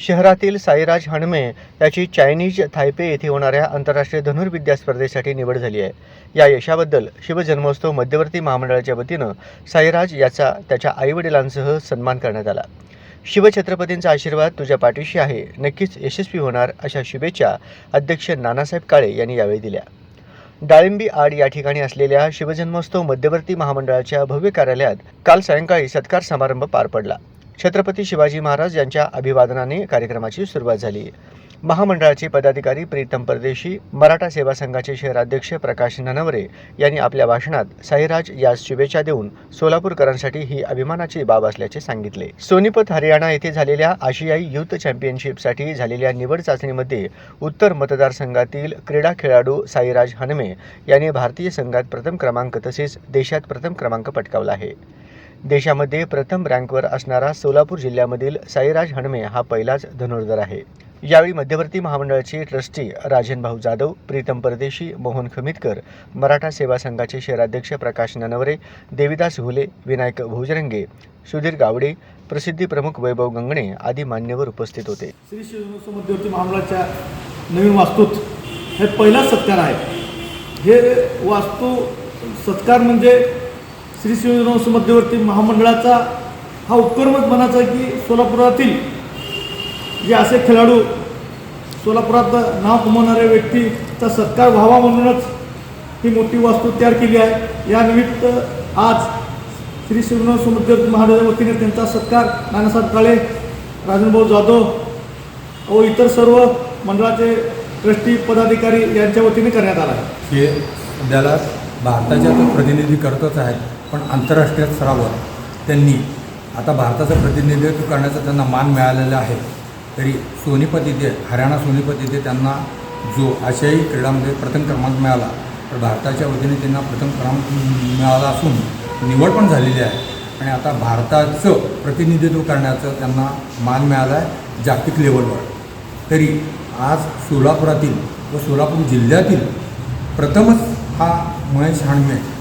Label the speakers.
Speaker 1: शहरातील साईराज हणमे याची चायनीज थायपे येथे होणाऱ्या आंतरराष्ट्रीय धनुर्विद्या स्पर्धेसाठी निवड झाली आहे. या यशाबद्दल शिवजन्मोत्सव मध्यवर्ती महामंडळाच्या वतीनं साईराज याचा त्याच्या आईवडिलांसह सन्मान करण्यात आला. शिवछत्रपतींचा आशीर्वाद तुझ्या पाठीशी आहे. नक्कीच यशस्वी होणार अशा शुभेच्छा अध्यक्ष नानासाहेब काळे यांनी यावेळी दिल्या. डाळिंबी आड या ठिकाणी असलेल्या शिवजन्मोत्सव मध्यवर्ती महामंडळाच्या भव्य कार्यालयात काल सायंकाळी सत्कार समारंभ पार पडला. छत्रपती शिवाजी महाराज यांच्या अभिवादनाने कार्यक्रमाची सुरुवात झाली. महामंडळाचे पदाधिकारी प्रीतम परदेशी मराठा सेवा संघाचे शहराध्यक्ष प्रकाश ननवरे यांनी आपल्या भाषणात साईराज यास शुभेच्छा देऊन सोलापूरकरांसाठी ही अभिमानाची बाब असल्याचे सांगितले. सोनीपत हरियाणा येथे झालेल्या आशियाई युथ चॅम्पियनशिपसाठी झालेल्या निवड चाचणीमध्ये उत्तर मतदारसंघातील क्रीडा खेळाडू साईराज हनमे यांनी भारतीय संघात प्रथम क्रमांक तसेच देशात प्रथम क्रमांक पटकावला आहे. देशामध्ये प्रथम रँकवर असणारा सोलापूर जिल्ह्यामधील साईराज हणमे हा पहिलाच धनुर्धर आहे. यावेळी मध्यवर्ती महामंडळाचे ट्रस्टी राजन भाऊ जाधव प्रीतम परदेशी मोहन खमितकर मराठा सेवा संघाचे शहराध्यक्ष प्रकाश ननवरे देविदास हुले विनायक भोजरंगे सुधीर गावडे प्रसिद्धी प्रमुख वैभव गंगणे आदी मान्यवर उपस्थित होते.
Speaker 2: श्री शिवजन्मोत्सव मध्यवर्ती महामंडळाच्या नवीन वास्तूत हे पहिलाच सत्कार आहे. हे वास्तू सत्कार म्हणजे श्री शिवजन्मोत्सव मध्यवर्ती महामंडळाचा हा उपक्रमच म्हणायचा की सोलापुरातील जे असे खेळाडू सोलापुरात नाव कमवणाऱ्या व्यक्तीचा सत्कार व्हावा म्हणूनच ही मोठी वास्तू तयार केली आहे. या निमित्त आज श्री शिवजन्मोत्सव मध्यवर्ती महामंडळाच्या वतीने त्यांचा सत्कार नानासाहेब काळे राजनभाऊ जाधव व इतर सर्व मंडळाचे ट्रस्टी पदाधिकारी यांच्या वतीने करण्यात आला आहे.
Speaker 3: हे भारताच्या तो प्रतिनिधी करतच आहेत पण आंतरराष्ट्रीय स्तरावर त्यांनी आता भारताचं प्रतिनिधित्व करण्याचा त्यांना मान मिळालेला आहे. तरी सोनीपत इथे हरियाणा सोनीपत इथे त्यांना जो आशियाई क्रीडामध्ये प्रथम क्रमांक मिळाला तर भारताच्या वतीने त्यांना प्रथम क्रमांक मिळाला असून निवड पण झालेली आहे. आणि आता भारताचं प्रतिनिधित्व करण्याचं त्यांना मान मिळाला आहे जागतिक लेवलवर. तरी आज सोलापुरातील व सोलापूर जिल्ह्यातील प्रथमच हा महेश हाणमे.